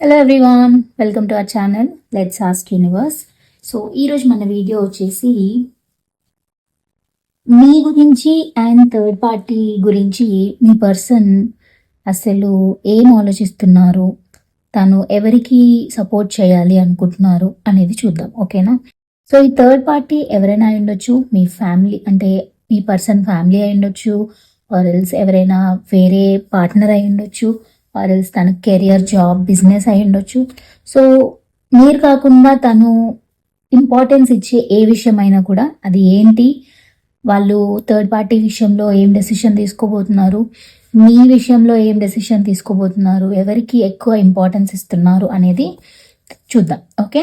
Hello everyone welcome to our channel let's ask universe so ఈరోజు మన video వచ్చేసి మీ గురించి అండ్ థర్డ్ పార్టీ గురించి మీ పర్సన్ అసలు ఏం ఆలోచిస్తున్నారు తను ఎవరికి సపోర్ట్ చేయాలి అనుకుంటున్నారు అనేది చూద్దాం ఓకేనా సో ఈ థర్డ్ పార్టీ ఎవరైనా అయి ఉండొచ్చు మీ ఫ్యామిలీ అంటే మీ పర్సన్ ఫ్యామిలీ అయి ఉండొచ్చు ఆర్ ఎల్స్ ఎవరైనా వేరే పార్ట్నర్ అయి ఉండొచ్చు. ఆర్ ఎల్స్ తన కెరియర్ జాబ్ బిజినెస్ అయి ఉండొచ్చు. సో మీరు కాకుండా తను ఇంపార్టెన్స్ ఇచ్చే ఏ విషయమైనా కూడా అది ఏంటి? వాళ్ళు థర్డ్ పార్టీ విషయంలో ఏం డెసిషన్ తీసుకోబోతున్నారు? మీ విషయంలో ఏం డెసిషన్ తీసుకోబోతున్నారు? ఎవరికి ఎక్కువ ఇంపార్టెన్స్ ఇస్తున్నారు అనేది చూద్దాం. ఓకే?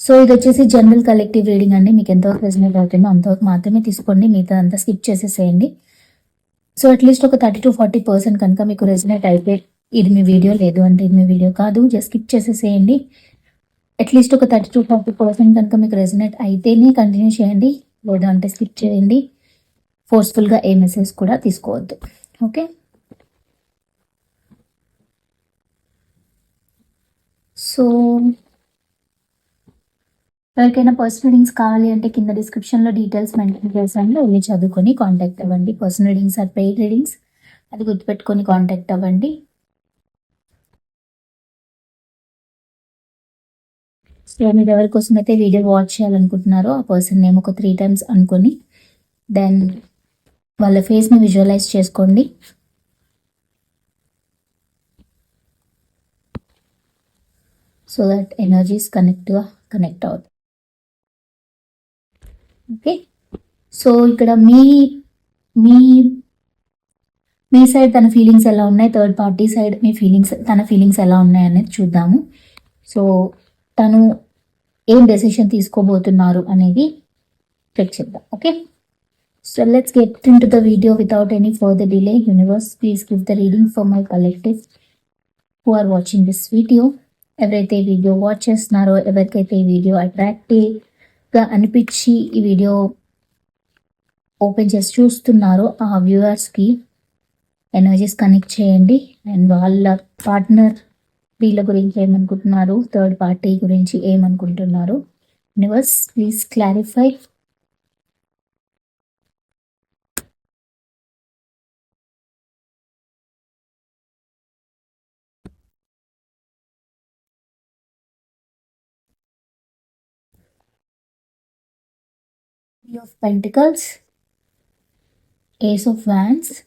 సో ఇది వచ్చేసి జనరల్ కలెక్టివ్ రీడింగ్ అండి. మీకు ఎంతవరకు రెసినేట్ అవుతుందో అంతవరకు మాత్రమే తీసుకోండి. మిగతా అంతా స్కిప్ చేసేసేయండి. సో అట్లీస్ట్ ఒక థర్టీ టు ఫార్టీ పర్సెంట్ కనుక మీకు రెజినేట్ అయితే ఇది మీ వీడియో లేదు అంటే ఇది మీ వీడియో కాదు జస్ట్ స్కిప్ చేసేసేయండి. అట్లీస్ట్ ఒక థర్టీ టు ఫార్టీ పర్సెంట్ కనుక మీకు రెజినేట్ అయితేనే కంటిన్యూ చేయండి లేదా అంటే స్కిప్ చేయండి. ఫోర్స్ఫుల్గా ఏ మెసేజ్ కూడా తీసుకోవద్దు. ఓకే సో ఎవరికైనా పర్సనల్ రీడింగ్స్ కావాలి అంటే కింద డిస్క్రిప్షన్లో డీటెయిల్స్ మెన్షన్ చేశాను. వెళ్ళి చదువుకొని కాంటాక్ట్ అవ్వండి. Personal readings or paid readings అది గుర్తుపెట్టుకొని కాంటాక్ట్ అవ్వండి. సో మీరు ఎవరి కోసం అయితే వీడియో వాచ్ చేయాలనుకుంటున్నారో ఆ పర్సన్ నేమ్ ఒక త్రీ టైమ్స్ అనుకొని దెన్ వాళ్ళ ఫేస్ని విజువలైజ్ చేసుకోండి. సో దట్ ఎనర్జీస్ కనెక్ట్గా కనెక్ట్ అవుతాయి ఓకే సో ఇక్కడ మీ మీ మీ సైడ్ తన ఫీలింగ్స్ ఎలా ఉన్నాయి? థర్డ్ పార్టీ సైడ్ మీ ఫీలింగ్స్ తన ఫీలింగ్స్ ఎలా ఉన్నాయి అనేది చూద్దాము. సో తను ఏం డెసిషన్ తీసుకోబోతున్నారు అనేది చెక్ చేద్దాం. Okay so let's get into the video without any further delay universe please give the reading for my collective who are watching this video ఎవరైతే వీడియో వాచ్ చేస్తున్నారో ఎవరికైతే ఈ వీడియో గా అనిపించి ఈ వీడియో ఓపెన్ చేసి చూస్తున్నారో ఆ వ్యూవర్స్కి ఎనర్జీస్ కనెక్ట్ చేయండి. అండ్ వాళ్ళ పార్ట్నర్ వీళ్ళ గురించి ఏమనుకుంటున్నారు థర్డ్ పార్టీ గురించి ఏమనుకుంటున్నారు? Universe please clarify Three of Pentacles, Ace of Wands,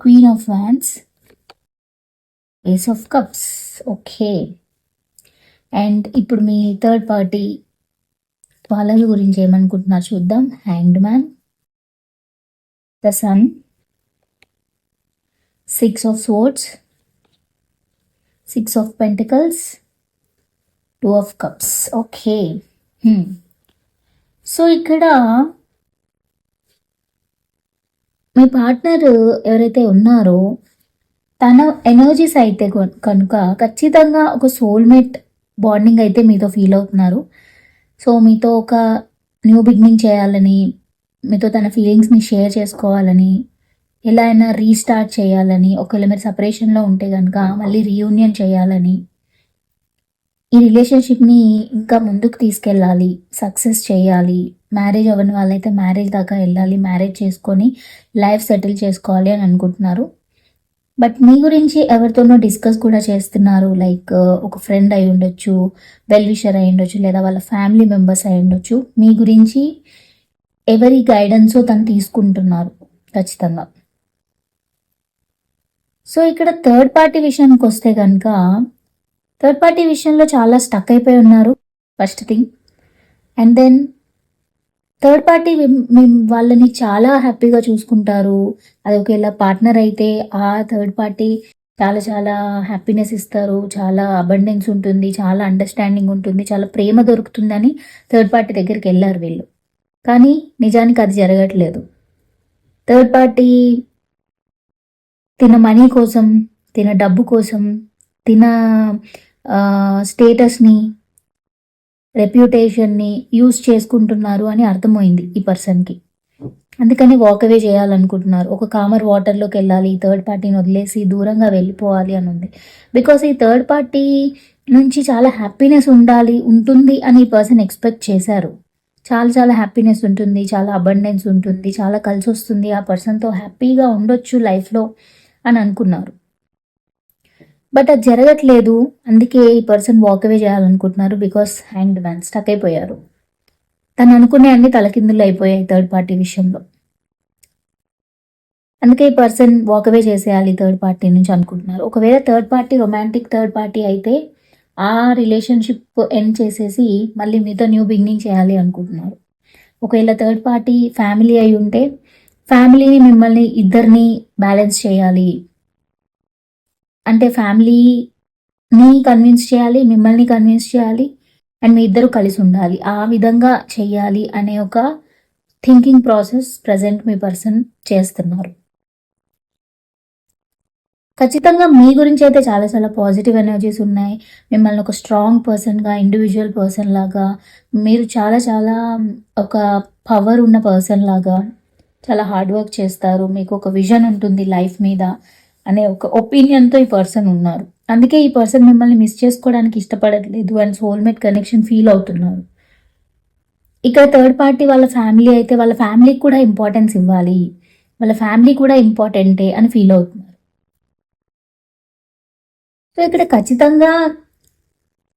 Queen of Wands, Ace of Cups. Okay and ఇప్పుడు మీ థర్డ్ పార్టీ వాళ్ళ గురించి ఏమనుకుంటున్నారు చూద్దాం. Hanged man the sun six of swords six of pentacles two of cups okay so ఇక్కడ మీ partner ఎవరైతే ఉన్నారో తన ఎనర్జీస్ అయితే కనుక ఖచ్చితంగా ఒక సోల్మేట్ బాండింగ్ అయితే మీతో ఫీల్ అవుతున్నారు. సో మీతో ఒక న్యూ బిగినింగ్ చేయాలని మీతో తన ఫీలింగ్స్ని షేర్ చేసుకోవాలని ఎలా అయినా రీస్టార్ట్ చేయాలని ఒకవేళ మీరు సపరేషన్లో ఉంటే కనుక మళ్ళీ రీయూనియన్ చేయాలని ఈ రిలేషన్షిప్ని ఇంకా ముందుకు తీసుకెళ్ళాలి సక్సెస్ చేయాలి. మ్యారేజ్ అవ్వని వాళ్ళైతే మ్యారేజ్ దాకా వెళ్ళాలి మ్యారేజ్ చేసుకొని లైఫ్ సెటిల్ చేసుకోవాలి అని అనుకుంటున్నారు. బట్ మీ గురించి ఎవరితోనో డిస్కస్ కూడా చేస్తున్నారు. లైక్ ఒక ఫ్రెండ్ అయి ఉండొచ్చు వెల్విషర్ అయి ఉండొచ్చు లేదా వాళ్ళ ఫ్యామిలీ మెంబర్స్ అయి ఉండొచ్చు. మీ గురించి ఎవరి గైడెన్స్ తను తీసుకుంటున్నారు? ఖచ్చితంగా. సో ఇక్కడ థర్డ్ పార్టీ విషయానికి వస్తే కనుక థర్డ్ పార్టీ విషయంలో చాలా స్టక్ అయిపోయి ఉన్నారు first thing and then third party మేము వాళ్ళని చాలా హ్యాపీగా చూసుకుంటారు. అది ఒకవేళ పార్ట్నర్ అయితే ఆ థర్డ్ పార్టీ చాలా చాలా హ్యాపీనెస్ ఇస్తారు. చాలా అబండెన్స్ ఉంటుంది. చాలా అండర్స్టాండింగ్ ఉంటుంది. చాలా ప్రేమ దొరుకుతుందని థర్డ్ పార్టీ దగ్గరికి వెళ్ళారు వీళ్ళు. కానీ నిజానికి అది జరగట్లేదు. థర్డ్ పార్టీ తిన మనీ కోసం తిన డబ్బు కోసం తిన స్టేటస్ని రెప్యుటేషన్ని యూజ్ చేసుకుంటున్నారు అని అర్థమైంది ఈ పర్సన్కి అందుకని వాక్ అవే చేయాలనుకుంటున్నారు. ఒక కామర్ వాటర్లోకి వెళ్ళాలి ఈ థర్డ్ పార్టీని వదిలేసి దూరంగా వెళ్ళిపోవాలి అని ఉంది. బికాస్ ఈ థర్డ్ పార్టీ నుంచి చాలా హ్యాపీనెస్ ఉండాలి ఉంటుంది అని ఈ పర్సన్ ఎక్స్పెక్ట్ చేశారు. చాలా చాలా హ్యాపీనెస్ ఉంటుంది చాలా అబండెన్స్ ఉంటుంది చాలా కలిసి వస్తుంది ఆ పర్సన్తో హ్యాపీగా ఉండొచ్చు లైఫ్లో అని అనుకున్నారు. బట్ అది జరగట్లేదు. అందుకే ఈ పర్సన్ వాక్ అవే చేయాలనుకుంటున్నారు బికాస్ హ్యాండ్ మ్యాన్ స్టక్ అయిపోయారు. తను అనుకునే అన్ని తలకిందులు అయిపోయాయి థర్డ్ పార్టీ విషయంలో. అందుకే ఈ పర్సన్ వాక్ అవే చేసేయాలి థర్డ్ పార్టీ నుంచి అనుకుంటున్నారు. ఒకవేళ third party romantic third party అయితే ఆ రిలేషన్షిప్ ఎండ్ చేసేసి మళ్ళీ మీతో న్యూ బిగినింగ్ చేయాలి అనుకుంటున్నారు. ఒకవేళ థర్డ్ పార్టీ ఫ్యామిలీ అయి ఉంటే ఫ్యామిలీని మిమ్మల్ని ఇద్దరిని బ్యాలెన్స్ చేయాలి. అంటే ఫ్యామిలీని కన్విన్స్ చేయాలి మిమ్మల్ని కన్విన్స్ చేయాలి అండ్ మీ ఇద్దరు కలిసి ఉండాలి. ఆ విధంగా చేయాలి అనే ఒక థింకింగ్ ప్రాసెస్ ప్రజెంట్ మీ పర్సన్ చేస్తున్నారు. ఖచ్చితంగా మీ గురించి అయితే చాలా చాలా పాజిటివ్ ఎనర్జీస్ ఉన్నాయి. మిమ్మల్ని ఒక స్ట్రాంగ్ పర్సన్గా ఇండివిజువల్ పర్సన్ లాగా మీరు చాలా చాలా ఒక పవర్ ఉన్న పర్సన్ లాగా చాలా హార్డ్ వర్క్ చేస్తారు. మీకు ఒక విజన్ ఉంటుంది లైఫ్ మీద. అనే ఒక ఒపీనియన్తో ఈ పర్సన్ ఉన్నారు. అందుకే ఈ పర్సన్ మిమ్మల్ని మిస్ చేసుకోవడానికి ఇష్టపడట్లేదు అండ్ సోల్మేట్ కనెక్షన్ ఫీల్ అవుతున్నారు. ఇక్కడ థర్డ్ పార్టీ వాళ్ళ ఫ్యామిలీ అయితే వాళ్ళ ఫ్యామిలీకి కూడా ఇంపార్టెన్స్ ఇవ్వాలి. వాళ్ళ ఫ్యామిలీ కూడా ఇంపార్టెంటే అని ఫీల్ అవుతున్నారు. సో ఇక్కడ ఖచ్చితంగా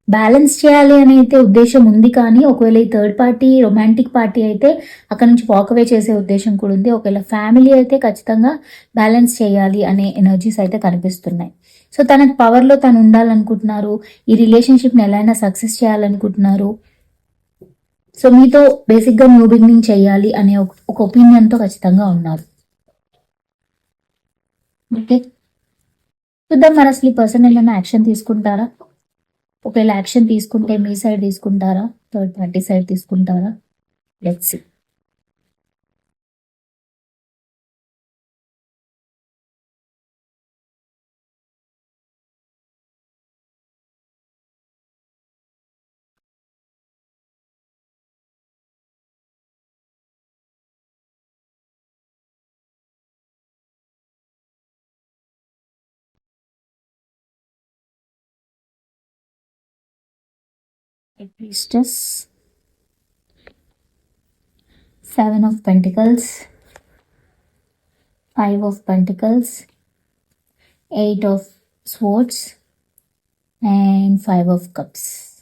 బ్యాలెన్స్ చేయాలి అని అయితే ఉద్దేశం ఉంది కానీ ఒకవేళ ఈ థర్డ్ పార్టీ రొమాంటిక్ పార్టీ అయితే అక్కడ నుంచి వాకవే చేసే ఉద్దేశం కూడా ఉంది. ఒకవేళ ఫ్యామిలీ అయితే ఖచ్చితంగా బ్యాలెన్స్ చేయాలి అనే ఎనర్జీస్ అయితే కనిపిస్తున్నాయి. సో తన పవర్లో తను ఉండాలనుకుంటున్నారు. ఈ రిలేషన్షిప్ని ఎలా అయినా సక్సెస్ చేయాలనుకుంటున్నారు. సో మీతో బేసిక్గా న్యూ బిగినింగ్ చేయాలి అనే ఒక- ఒక ఒపీనియన్తో ఖచ్చితంగా ఉన్నారు. ఓకే చూద్దాం మరి అసలు ఈ పర్సన్ ఏమైనా యాక్షన్ తీసుకుంటారా? ఒకవేళ యాక్షన్ తీసుకుంటే మీ సైడ్ తీసుకుంటారా? థర్డ్ పార్టీ సైడ్ తీసుకుంటారా? Let's see priestess seven of pentacles. Five of pentacles. Eight of swords. And five of cups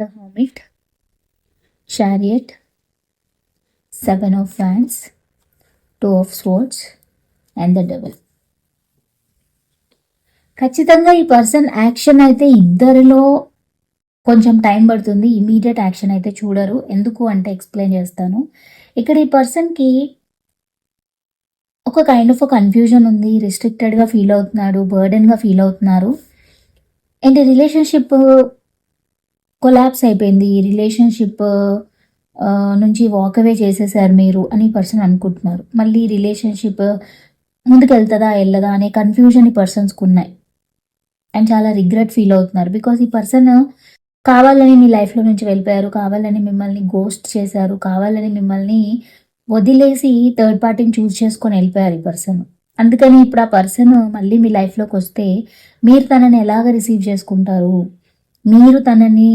the hermit chariot seven of fans two of swords and the devil. ఖచ్చితంగా ఈ person action అయితే ఇద్దరిలో కొంచెం time పడుతుంది. Immediate action అయితే చూడరు. ఎందుకు అంటే ఎక్స్ప్లెయిన్ చేస్తాను. ఇక్కడ ఈ పర్సన్కి ఒక కైండ్ ఆఫ్ కన్ఫ్యూజన్ ఉంది. రిస్ట్రిక్టెడ్గా ఫీల్ అవుతున్నాడు. బర్డెన్గా ఫీల్ అవుతున్నారు. అండ్ రిలేషన్షిప్ కొలాప్స్ అయిపోయింది. ఈ రిలేషన్షిప్ నుంచి వాక్ అవే చేసేసారు మీరు అని పర్సన్ అనుకుంటున్నారు. మళ్ళీ రిలేషన్షిప్ ముందుకెళ్తుందా వెళ్ళదా అనే కన్ఫ్యూజన్ ఈ పర్సన్స్కి ఉన్నాయి. అండ్ చాలా రిగ్రెట్ ఫీల్ అవుతున్నారు. బికాస్ ఈ పర్సన్ కావాలని మీ లైఫ్లో నుంచి వెళ్ళిపోయారు కావాలని మిమ్మల్ని గోస్ట్ చేశారు కావాలని మిమ్మల్ని వదిలేసి థర్డ్ పార్టీని చూస్ చేసుకొని వెళ్ళిపోయారు ఈ పర్సన్ అందుకని ఇప్పుడు ఆ పర్సన్ మళ్ళీ మీ లైఫ్లోకి వస్తే మీరు తనని ఎలాగ రిసీవ్ చేసుకుంటారు? మీరు తనని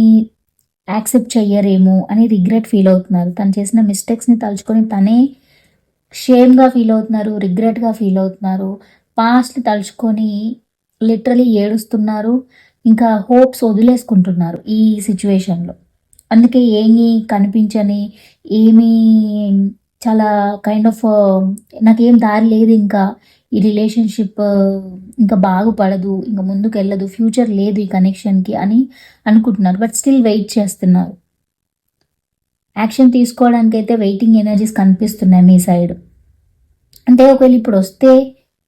యాక్సెప్ట్ చెయ్యరేమో అని రిగ్రెట్ ఫీల్ అవుతున్నారు. తను చేసిన మిస్టేక్స్ని తలుచుకొని తనే షేమ్గా ఫీల్ అవుతున్నారు రిగ్రెట్గా ఫీల్ అవుతున్నారు. పాస్ట్ తలుచుకొని లిటరలీ ఏడుస్తున్నారు ఇంకా హోప్స్ వదిలేసుకుంటున్నారు ఈ సిచ్యువేషన్లో అందుకే ఏమీ కనిపించని ఏమీ చాలా కైండ్ ఆఫ్ నాకేం దారి లేదు ఇంకా. ఈ రిలేషన్షిప్ ఇంకా బాగుపడదు ఇంకా ముందుకు వెళ్ళదు ఫ్యూచర్ లేదు ఈ కనెక్షన్కి అని అనుకుంటున్నారు. బట్ స్టిల్ వెయిట్ చేస్తున్నారు. యాక్షన్ తీసుకోవడానికి అయితే వెయిటింగ్ ఎనర్జీస్ కనిపిస్తున్నాయి మీ సైడ్ అంటే ఒకవేళ ఇప్పుడు వస్తే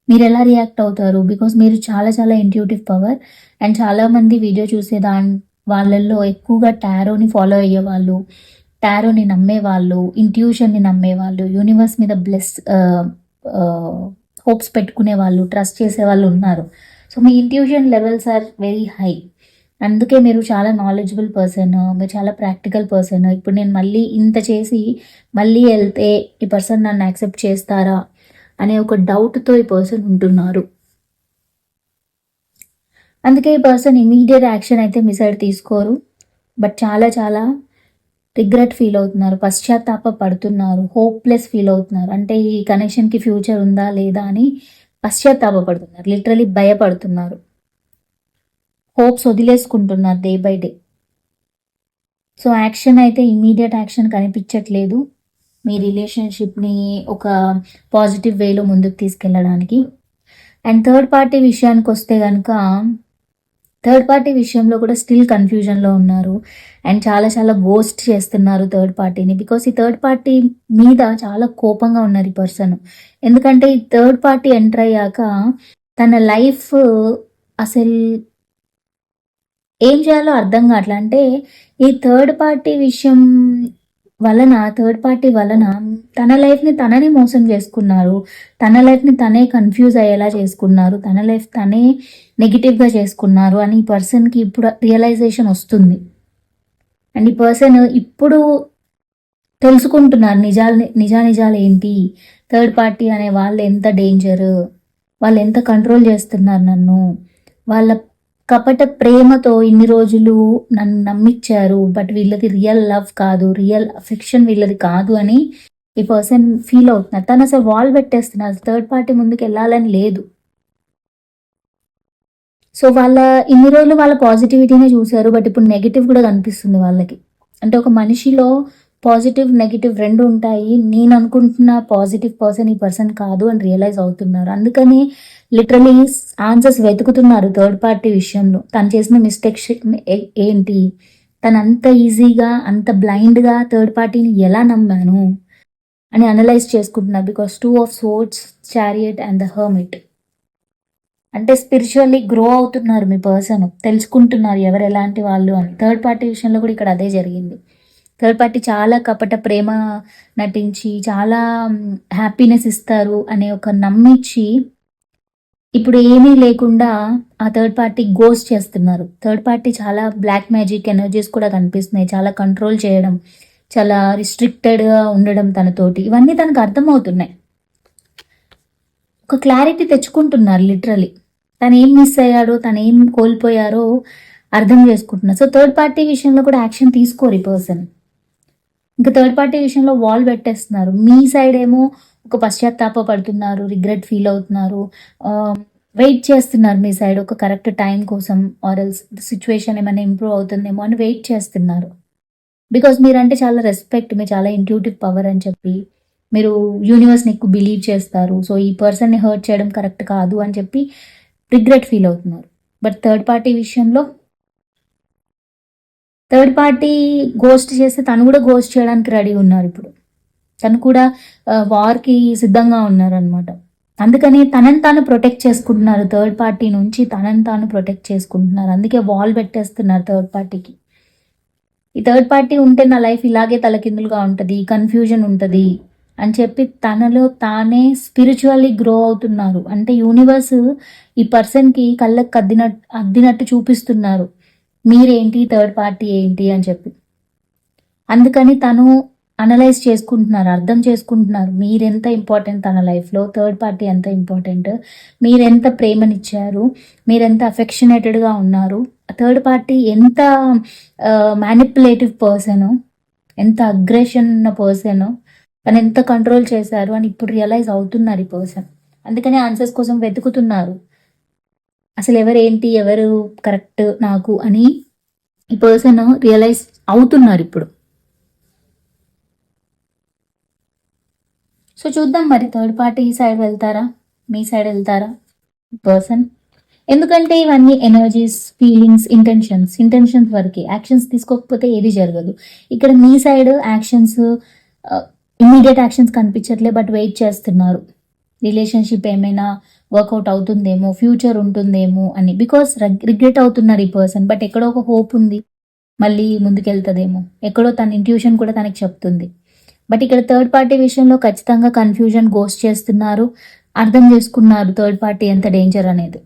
మీరు ఎలా రియాక్ట్ అవుతారు? బికాస్ మీరు చాలా చాలా ఇంట్యూటివ్ పవర్ అండ్ చాలామంది వీడియో చూసే దాని వాళ్ళల్లో ఎక్కువగా టారోని ఫాలో అయ్యే వాళ్ళు టారోని నమ్మేవాళ్ళు ఇంట్యూషన్ని నమ్మేవాళ్ళు యూనివర్స్ మీద బ్లెస్ హోప్స్ పెట్టుకునే వాళ్ళు ట్రస్ట్ చేసే వాళ్ళు ఉన్నారు. So me intuition levels are very high అందుకే మీరు చాలా నాలెడ్జబుల్ పర్సన్ మీరు చాలా ప్రాక్టికల్ పర్సన్ ఇప్పుడు నేను మళ్ళీ ఇంత చేసి మళ్ళీ వెళ్తే ఈ పర్సన్ నన్ను యాక్సెప్ట్ చేస్తారా అనే ఒక డౌట్తో ఈ పర్సన్ ఉంటున్నారు. అందుకే ఈ పర్సన్ ఇమీడియట్ యాక్షన్ అయితే మీ సైడ్ తీసుకోరు. బట్ చాలా చాలా రిగ్రెట్ ఫీల్ అవుతున్నారు పశ్చాత్తాప పడుతున్నారు హోప్లెస్ ఫీల్ అవుతున్నారు. అంటే ఈ కనెక్షన్కి ఫ్యూచర్ ఉందా లేదా అని పశ్చాత్తాప పడుతున్నారు లిటరలీ భయపడుతున్నారు. Hopes వదిలేసుకుంటున్నారు day by day so action అయితే ఇమీడియట్ యాక్షన్ కనిపించట్లేదు. మీ రిలేషన్షిప్ని ఒక పాజిటివ్ వేలో ముందుకు తీసుకెళ్ళడానికి. అండ్ థర్డ్ పార్టీ విషయానికి వస్తే కనుక థర్డ్ పార్టీ విషయంలో కూడా స్టిల్ కన్ఫ్యూజన్లో ఉన్నారు. అండ్ చాలా చాలా గోస్ట్ చేస్తున్నారు థర్డ్ పార్టీని బికాస్ ఈ థర్డ్ పార్టీ మీద చాలా కోపంగా ఉన్నారు ఈ పర్సన్ ఎందుకంటే ఈ థర్డ్ పార్టీ ఎంటర్ అయ్యాక తన లైఫ్ అసలు ఏం చేయాలో అర్థం కావట్లే. అంటే ఈ థర్డ్ పార్టీ విషయం వలన థర్డ్ పార్టీ వలన తన లైఫ్ని తనని మోసం చేసుకున్నారు. తన లైఫ్ని తనే కన్ఫ్యూజ్ అయ్యేలా చేసుకున్నారు. తన లైఫ్ తనే నెగిటివ్గా చేసుకున్నారు అని ఈ పర్సన్కి ఇప్పుడు రియలైజేషన్ వస్తుంది. అండ్ ఈ పర్సన్ ఇప్పుడు తెలుసుకుంటున్నారు నిజాలు నిజా నిజాలు ఏంటి? థర్డ్ పార్టీ అనే వాళ్ళు ఎంత డేంజర్ వాళ్ళు ఎంత కంట్రోల్ చేస్తున్నారు నన్ను? వాళ్ళ కపట ప్రేమతో ఇన్ని రోజులు నన్ను నమ్మిచ్చారు. బట్ వీళ్ళది రియల్ లవ్ కాదు. రియల్ అఫెక్షన్ వీళ్ళది కాదు అని ఈ పర్సన్ ఫీల్ అవుతున్నారు తను అసలు వాల్ పెట్టేస్తున్నారు థర్డ్ పార్టీ ముందుకు వెళ్ళాలని లేదు. సో వాళ్ళ ఇన్ని రోజులు వాళ్ళ పాజిటివిటీనే చూశారు. బట్ ఇప్పుడు నెగిటివ్ కూడా కనిపిస్తుంది వాళ్ళకి. అంటే ఒక మనిషిలో పాజిటివ్ నెగిటివ్ రెండు ఉంటాయి. నేను అనుకుంటున్న పాజిటివ్ పర్సన్ ఈ పర్సన్ కాదు అని రియలైజ్ అవుతున్నారు. అందుకని లిటరలీ ఆన్సర్స్ వెతుకుతున్నారు థర్డ్ పార్టీ విషయంలో. తను చేసిన మిస్టేక్స్ ఏంటి? తను అంత ఈజీగా అంత బ్లైండ్గా థర్డ్ పార్టీని ఎలా నమ్మాను అని అనలైజ్ చేసుకుంటున్నారు. Because two of swords chariot and the hermit. అంటే స్పిరిచువల్లీ గ్రో అవుతున్నారు మీ పర్సన్. తెలుసుకుంటున్నారు ఎవరు ఎలాంటి వాళ్ళు అని. థర్డ్ పార్టీ విషయంలో కూడా ఇక్కడ అదే జరిగింది. థర్డ్ పార్టీ చాలా కపట ప్రేమ నటించి చాలా హ్యాపీనెస్ ఇస్తారు అనే ఒక నమ్మించి ఇప్పుడు ఏమీ లేకుండా ఆ థర్డ్ పార్టీ గోస్ట్ చేస్తున్నారు. థర్డ్ పార్టీ చాలా బ్లాక్ మ్యాజిక్ ఎనర్జీస్ కూడా కనిపిస్తున్నాయి. చాలా కంట్రోల్ చేయడం చాలా రిస్ట్రిక్టెడ్గా ఉండడం తనతోటి. ఇవన్నీ తనకు అర్థమవుతున్నాయి. ఒక క్లారిటీ తెచ్చుకుంటున్నారు లిటరలీ తను ఏం మిస్ అయ్యాడో తను ఏం కోల్పోయారో అర్థం చేసుకుంటున్నారు. సో థర్డ్ పార్టీ విషయంలో కూడా యాక్షన్ తీసుకోరు ఈ పర్సన్ ఇంకా థర్డ్ పార్టీ విషయంలో వాల్ పెట్టేస్తున్నారు. మీ సైడ్ ఏమో ఒక పశ్చాత్తాప పడుతున్నారు రిగ్రెట్ ఫీల్ అవుతున్నారు. వెయిట్ చేస్తున్నారు మీ సైడ్ ఒక కరెక్ట్ టైం కోసం ఆర్ఎల్స్ సిచ్యువేషన్ ఏమైనా ఇంప్రూవ్ అవుతుందేమో అని వెయిట్ చేస్తున్నారు. బికాస్ మీరంటే చాలా రెస్పెక్ట్ మీరు చాలా ఇంట్యూటివ్ పవర్ అని చెప్పి మీరు యూనివర్స్ని ఎక్కువ బిలీవ్ చేస్తారు. సో ఈ పర్సన్ని హర్ట్ చేయడం కరెక్ట్ కాదు అని చెప్పి రిగ్రెట్ ఫీల్ అవుతున్నారు. బట్ థర్డ్ పార్టీ విషయంలో థర్డ్ పార్టీ గోస్ట్ చేస్తే తను కూడా గోస్ట్ చేయడానికి రెడీ ఉన్నారు ఇప్పుడు. తను కూడా వార్కి సిద్ధంగా ఉన్నారు అనమాట అందుకని తనని తాను ప్రొటెక్ట్ చేసుకుంటున్నారు. థర్డ్ పార్టీ నుంచి తనని తాను ప్రొటెక్ట్ చేసుకుంటున్నారు. అందుకే వాల్ పెట్టేస్తున్నారు థర్డ్ పార్టీకి. ఈ థర్డ్ పార్టీ ఉంటే నా లైఫ్ ఇలాగే తలకిందులుగా ఉంటుంది కన్ఫ్యూజన్ ఉంటుంది అని చెప్పి తనలో తానే స్పిరిచువల్లీ గ్రో అవుతున్నారు. అంటే యూనివర్స్ ఈ పర్సన్కి కళ్ళకు అద్దినట్టు అద్దినట్టు చూపిస్తున్నారు. మీరేంటి? థర్డ్ పార్టీ ఏంటి? అని చెప్పి. అందుకని తను అనలైజ్ చేసుకుంటున్నారు అర్థం చేసుకుంటున్నారు. మీరెంత ఇంపార్టెంట్ తన లైఫ్లో? థర్డ్ పార్టీ ఎంత ఇంపార్టెంట్? మీరెంత ప్రేమనిచ్చారు? మీరెంత అఫెక్షనేటెడ్గా ఉన్నారు? థర్డ్ పార్టీ ఎంత మ్యానిపులేటివ్ పర్సన్ ఎంత అగ్రెషన్ ఉన్న పర్సన్ తను ఎంత కంట్రోల్ చేశారు? అని ఇప్పుడు రియలైజ్ అవుతున్నారు ఈ పర్సన్ అందుకని ఆన్సర్స్ కోసం వెతుకుతున్నారు. అసలు ఎవరు ఏంటి ఎవరు కరెక్ట్ నాకు అని ఈ పర్సన్ రియలైజ్ అవుతున్నారు ఇప్పుడు. సో చూద్దాం మరి థర్డ్ పార్టీ సైడ్ వెళ్తారా? మీ సైడ్ వెళ్తారా? పర్సన్ ఎందుకంటే ఇవన్నీ ఎనర్జీస్ ఫీలింగ్స్ ఇంటెన్షన్స్ ఇంటెన్షన్స్ వరకే. యాక్షన్స్ తీసుకోకపోతే ఏది జరగదు. ఇక్కడ మీ సైడ్ యాక్షన్స్ ఇమ్మీడియట్ యాక్షన్స్ కనిపించట్లే బట్ వెయిట్ చేస్తున్నారు. రిలేషన్షిప్ ఏమైనా వర్కౌట్ అవుతుందేమో ఫ్యూచర్ ఉంటుందేమో అని. బికాస్ రిగ్రెట్ అవుతున్నారు ఈ పర్సన్ బట్ ఎక్కడో ఒక హోప్ ఉంది. మళ్ళీ ముందుకెళ్తుందేమో. ఎక్కడో తన ఇంట్యూషన్ కూడా తనకి చెప్తుంది. బట్ ఇక్కడ థర్డ్ పార్టీ విషయంలో ఖచ్చితంగా కన్ఫ్యూజన్ గోస్ట్ చేస్తున్నారు అర్థం చేసుకున్నారు థర్డ్ పార్టీ ఎంత డేంజర్ అనేది.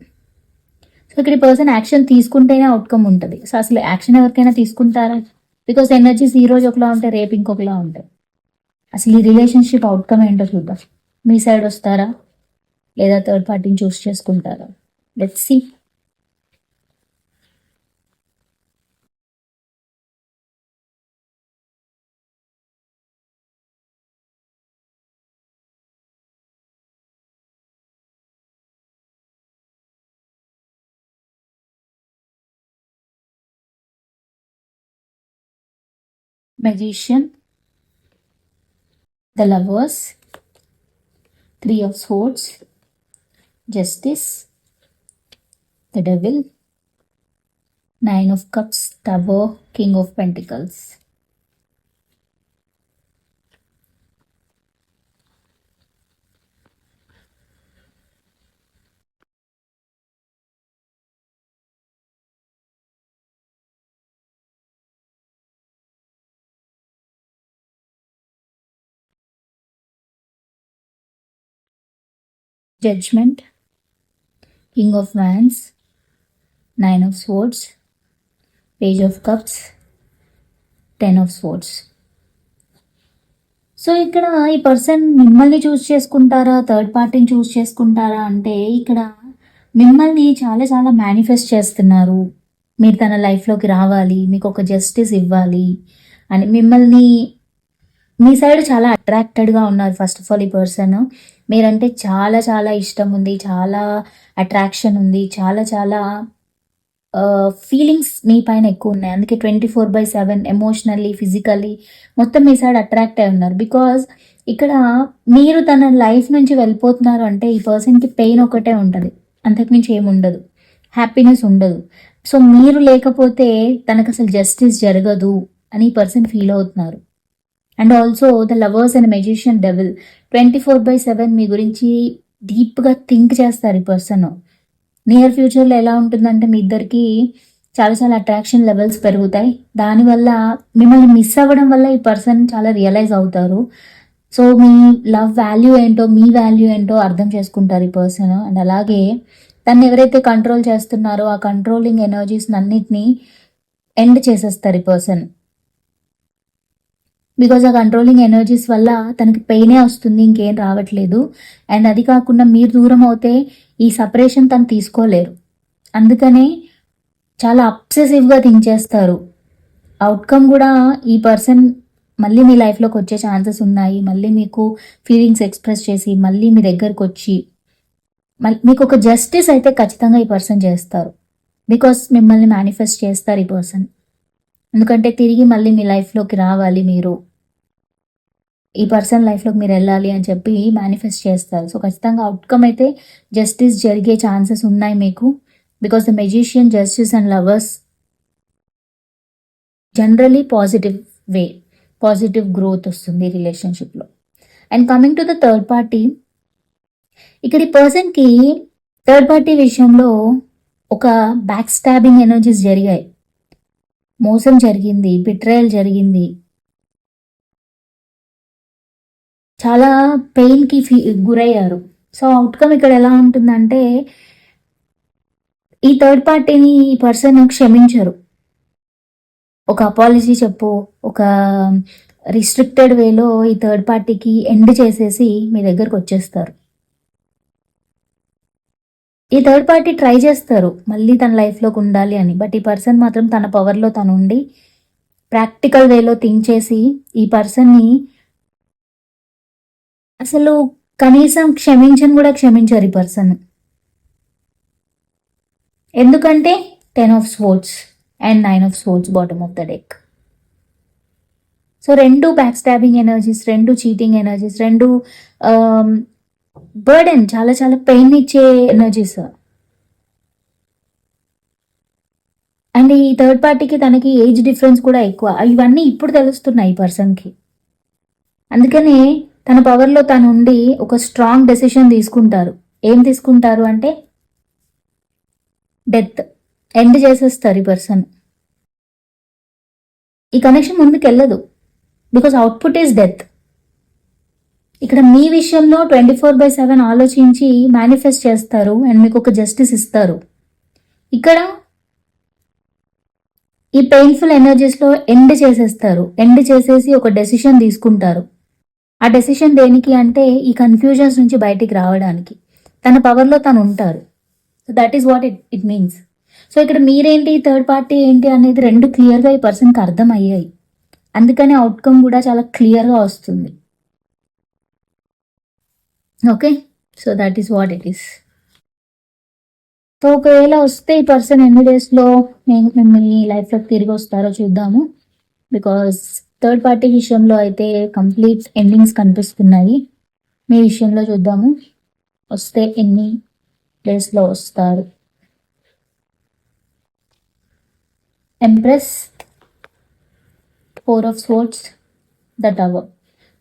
సో ఇక్కడ పర్సన్ యాక్షన్ తీసుకుంటేనే అవుట్కమ్ ఉంటుంది. సో అసలు యాక్షన్ ఎవరికైనా తీసుకుంటారా? బికాస్ ఎనర్జీస్ ఈ రోజు ఒకలా ఉంటాయి రేపు ఇంకొకలా ఉంటాయి. అసలు ఈ రిలేషన్షిప్ అవుట్కమ్ ఏంటో చూద్దాం. మీ సైడ్ వస్తారా? లేదా థర్డ్ పార్టీని చూస్ చేసుకుంటారా let's see magician, the lovers, three of swords, justice, the devil, nine of cups, tower, king of pentacles. Judgment, king of wands nine of swords page of cups ten of swords so ఇక్కడ ఈ person మిమ్మల్ని చూస్ చేసుకుంటారా? Third పార్టీని choose చేసుకుంటారా? అంటే ఇక్కడ మిమ్మల్ని చాలా చాలా మేనిఫెస్ట్ చేస్తున్నారు. మీరు తన లైఫ్లోకి రావాలి మీకు ఒక జస్టిస్ ఇవ్వాలి అని మిమ్మల్ని మీ సైడ్ చాలా అట్రాక్టెడ్గా ఉన్నారు. ఫస్ట్ ఆఫ్ ఆల్ ఈ పర్సన్ మీరంటే చాలా చాలా ఇష్టం ఉంది. చాలా అట్రాక్షన్ ఉంది. చాలా చాలా ఫీలింగ్స్ మీ పైన ఎక్కువ ఉన్నాయి. అందుకే twenty four by seven emotionally physically మొత్తం మీ సైడ్ అట్రాక్ట్ అయి ఉన్నారు. బికాజ్ ఇక్కడ మీరు తన లైఫ్ నుంచి వెళ్ళిపోతున్నారు అంటే ఈ పర్సన్కి పెయిన్ ఒకటే ఉంటుంది. అంతకుమించి ఏమి ఉండదు. హ్యాపీనెస్ ఉండదు. సో మీరు లేకపోతే తనకు అసలు జస్టిస్ జరగదు అని ఈ పర్సన్ ఫీల్ అవుతున్నారు. And also the lovers and magician devil twenty four by seven మీ గురించి డీప్గా థింక్ చేస్తారు ఈ పర్సన్ నియర్ ఫ్యూచర్లో ఎలా ఉంటుందంటే మీ ఇద్దరికి చాలా చాలా అట్రాక్షన్ లెవెల్స్ పెరుగుతాయి దానివల్ల మిమ్మల్ని మిస్ అవ్వడం వల్ల ఈ పర్సన్ చాలా రియలైజ్ అవుతారు. సో మీ లవ్ వాల్యూ ఏంటో మీ వాల్యూ ఏంటో అర్థం చేసుకుంటారు ఈ పర్సన్ అండ్ అలాగే తను ఎవరైతే కంట్రోల్ చేస్తున్నారో ఆ కంట్రోలింగ్ ఎనర్జీస్ అన్నిటినీ ఎండ్ చేసేస్తారు ఈ పర్సన్ బికాజ్ ఆ కంట్రోలింగ్ ఎనర్జీస్ వల్ల తనకి పెయినే వస్తుంది ఇంకేం రావట్లేదు. అండ్ అది కాకుండా మీరు దూరం అవుతే ఈ సపరేషన్ తను తీసుకోలేరు. అందుకనే చాలా అప్సెసివ్గా థింక్ చేస్తారు. అవుట్కమ్ కూడా ఈ పర్సన్ మళ్ళీ మీ లైఫ్లోకి వచ్చే ఛాన్సెస్ ఉన్నాయి. మళ్ళీ మీకు ఫీలింగ్స్ ఎక్స్ప్రెస్ చేసి మళ్ళీ మీ దగ్గరకు వచ్చి మళ్ళీ మీకు ఒక జస్టిస్ అయితే ఖచ్చితంగా ఈ పర్సన్ చేస్తారు. బికాస్ మిమ్మల్ని మేనిఫెస్ట్ చేస్తారు ఈ పర్సన్ ఎందుకంటే తిరిగి మళ్ళీ మీ లైఫ్లోకి రావాలి మీరు. ఈ పర్సన్ లైఫ్లోకి మీరు వెళ్ళాలి అని చెప్పి మేనిఫెస్ట్ చేస్తారు. సో ఖచ్చితంగా అవుట్కమ్ అయితే జస్టిస్ జరిగే ఛాన్సెస్ ఉన్నాయి మీకు. Because the magician justice and lovers generally positive way positive growth వస్తుంది రిలేషన్షిప్లో and coming to the third party ఇక్కడ ఈ పర్సన్కి థర్డ్ పార్టీ విషయంలో ఒక బ్యాక్ స్టాబింగ్ ఎనర్జీస్ జరిగాయి. మోసం జరిగింది బిట్రయల్ జరిగింది. చాలా పెయిన్కి ఫీ గురయ్యారు. సో అవుట్కమ్ ఇక్కడ ఎలా ఉంటుందంటే ఈ థర్డ్ పార్టీని ఈ పర్సన్ క్షమించరు. ఒక అపాలజీ చెప్పు ఒక రిస్ట్రిక్టెడ్ వేలో ఈ థర్డ్ పార్టీకి ఎండ్ చేసేసి మీ దగ్గరకు వచ్చేస్తారు. ఈ థర్డ్ పార్టీ ట్రై చేస్తారు. మళ్ళీ తన లైఫ్లోకి ఉండాలి అని. బట్ ఈ పర్సన్ మాత్రం తన పవర్లో తను ఉండి ప్రాక్టికల్ వేలో థింక్ చేసి ఈ పర్సన్ని అసలు కనీసం క్షమించని కూడా క్షమించారు ఈ పర్సన్ ఎందుకంటే ten of swords and nine of swords bottom of the deck so రెండు బ్యాక్ స్టాబింగ్ ఎనర్జీస్ రెండు చీటింగ్ ఎనర్జీస్ రెండు um, బర్డెన్ చాలా చాలా పెయిన్ ఇచ్చే ఎనర్జీస్ అండ్ ఈ థర్డ్ పార్టీకి తనకి ఏజ్ డిఫరెన్స్ కూడా ఎక్కువ. ఇవన్నీ ఇప్పుడు తెలుస్తున్నాయి ఈ పర్సన్కి అందుకనే తన పవర్లో తను ఉండి ఒక స్ట్రాంగ్ డెసిషన్ తీసుకుంటారు. ఏం తీసుకుంటారు అంటే డెత్ ఎండ్ చేసేస్తారు ఈ పర్సన్ ఈ కనెక్షన్ ముందుకు వెళ్ళదు బికాస్ అవుట్పుట్ ఈస్ డెత్ ఇక్కడ మీ విషయంలో ట్వంటీ ఫోర్ బై సెవెన్ ఆలోచించి మేనిఫెస్ట్ చేస్తారు అండ్ మీకు ఒక జస్టిస్ ఇస్తారు. ఇక్కడ ఈ పెయిన్ఫుల్ ఎనర్జీస్లో ఎండ్ చేసేస్తారు. ఎండ్ చేసేసి ఒక డెసిషన్ తీసుకుంటారు. ఆ డెసిషన్ దేనికి అంటే ఈ కన్ఫ్యూజన్స్ నుంచి బయటికి రావడానికి. తన పవర్లో తను ఉంటారు. So that is what it it means so ఇక్కడ మీరేంటి థర్డ్ పార్టీ ఏంటి అనేది రెండు క్లియర్గా ఈ పర్సన్కి అర్థం అయ్యాయి అవుట్కమ్ కూడా చాలా క్లియర్గా వస్తుంది. Okay so that is what it is so ఒకవేళ వస్తే ఈ పర్సన్ ఎన్ని డేస్లో నేను మిమ్మల్ని లైఫ్లోకి తిరిగి వస్తారో చూద్దాము. బికాస్ థర్డ్ పార్టీ విషయంలో అయితే కంప్లీట్ ఎండింగ్స్ కనిపిస్తున్నాయి. మీ విషయంలో చూద్దాము. వస్తే ఎన్ని డేస్లో వస్తారు? Empress four of swords the tower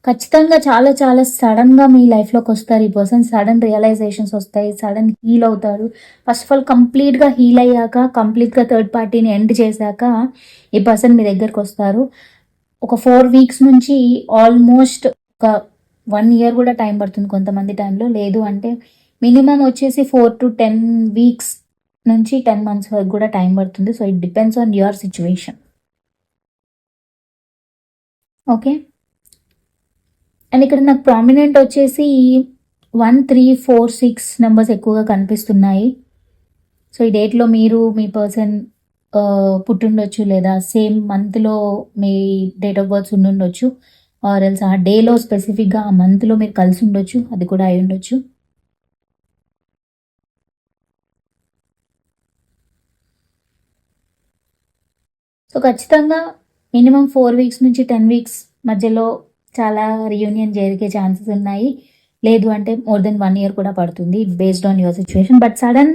ఖచ్చితంగా చాలా చాలా సడన్గా మీ లైఫ్లోకి వస్తారు ఈ పర్సన్ సడన్ రియలైజేషన్స్ వస్తాయి సడన్ హీల్ అవుతారు ఫస్ట్ ఆఫ్ ఆల్ కంప్లీట్గా హీల్ అయ్యాక కంప్లీట్గా థర్డ్ పార్టీని ఎండ్ చేశాక ఈ పర్సన్ మీ దగ్గరకు వస్తారు. ఒక ఫోర్ వీక్స్ నుంచి ఆల్మోస్ట్ ఒక వన్ ఇయర్ కూడా టైం పడుతుంది కొంతమంది టైంలో లేదు అంటే మినిమం వచ్చేసి ఫోర్ టు టెన్ వీక్స్ నుంచి టెన్ మంత్స్ వరకు కూడా టైం పడుతుంది. So it depends on your situation okay and ఇక్కడ నాకు ప్రామినెంట్ వచ్చేసి one three four six numbers ఎక్కువగా కనిపిస్తున్నాయి. సో ఈ డేట్లో మీరు మీ పర్సన్ uh, పుట్టుండొచ్చు లేదా సేమ్ మంత్లో మీ డేట్ ఆఫ్ బర్త్స్ ఉండుండొచ్చు. ఆర్ ఎల్స్ ఆ డేలో స్పెసిఫిక్గా ఆ మంత్లో మీరు కలిసి ఉండొచ్చు అది కూడా అయి ఉండొచ్చు. సో ఖచ్చితంగా మినిమం ఫోర్ వీక్స్ నుంచి టెన్ వీక్స్ మధ్యలో చాలా రియూనియన్ జరిగే ఛాన్సెస్ ఉన్నాయి. లేదు అంటే మోర్ దెన్ వన్ ఇయర్ కూడా పడుతుంది based on your situation but sudden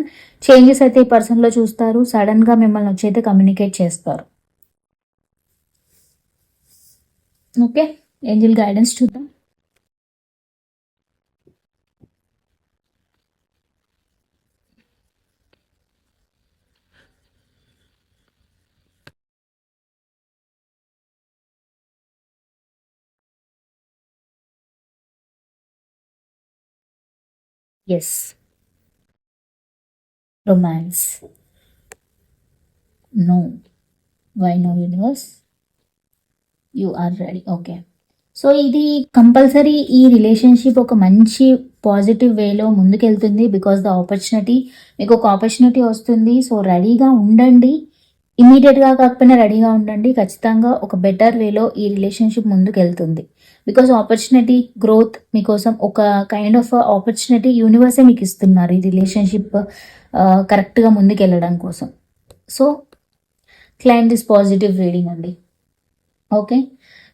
changes అయితే ఈ పర్సన్లో చూస్తారు. సడన్గా మిమ్మల్ని వచ్చి అయితే కమ్యూనికేట్ చేస్తారు. ఓకే ఏంజిల్ గైడెన్స్ చూద్దాం. Yes romance no why no universe you are ready okay so ఇది కంపల్సరీ ఈ రిలేషన్షిప్ ఒక మంచి పాజిటివ్ వేలో ముందుకెళ్తుంది బికాస్ ద ఆపర్చునిటీ మీకు ఒక ఆపర్చునిటీ వస్తుంది. సో రెడీగా ఉండండి. ఇమీడియట్గా కాకపోయినా రెడీగా ఉండండి. ఖచ్చితంగా ఒక బెటర్ వేలో ఈ రిలేషన్షిప్ ముందుకెళ్తుంది. బికాస్ ఆపర్చునిటీ గ్రోత్ మీకోసం ఒక కైండ్ ఆఫ్ ఆపర్చునిటీ యూనివర్సే మీకు ఇస్తున్నారు ఈ రిలేషన్షిప్ కరెక్ట్గా ముందుకెళ్ళడం కోసం. So client is positive reading అండి. Okay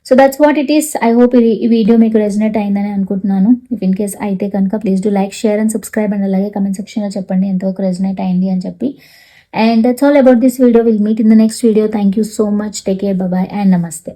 so that's what it is I hope ఈ వీడియో మీకు రెజినేట్ అయిందని అనుకుంటున్నాను. ఇఫ్ ఇన్ కేస్ అయితే కనుక please do like share and subscribe and అలాగే కమెంట్ సెక్షన్లో చెప్పండి ఎంతవరకు రెజినేట్ అయింది అని చెప్పి. And that's all about this video will meet in the next video thank you so much take care bye and నమస్తే